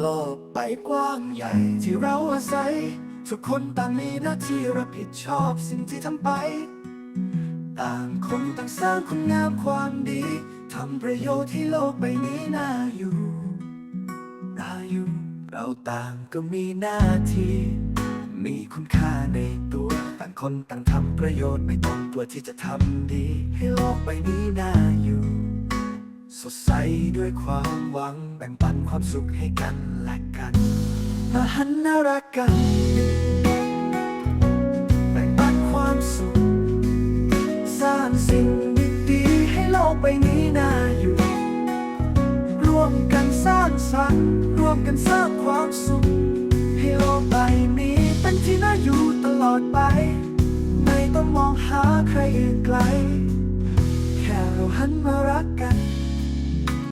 โลกว้างใหญ่ที่เราอาศัย ทุกคนต่างมีหน้าที่รับผิดชอบสิ่งที่ทำไป ต่างคนต่างสร้างคุณงามความดีทำประโยชน์ให้โลกใบนี้น่าอยู่น่าอยู่ เราต่างก็มีหน้าที่ มีคุณค่าในตัว ต่างคนต่างทำประโยชน์ไม่ต้องกลัวที่จะทำดี ให้โลกใบนี้น่า ดใสด้วยความหวังแบ่งปันความสุขให้กันและกันมาหันน่ารักกัน แบ่งปันความสุข สร้างสิ่งดีๆให้โลกใบนี้น่าอยู่ ร่วมกันสร้างสรรค์ร่วมกันสร้างความสุข ให้โลกใบนี้เป็นที่น่าอยู่ตลอดไป ไม่ต้องมองหาใครอื่นไกล แค่เราหันมารักกัน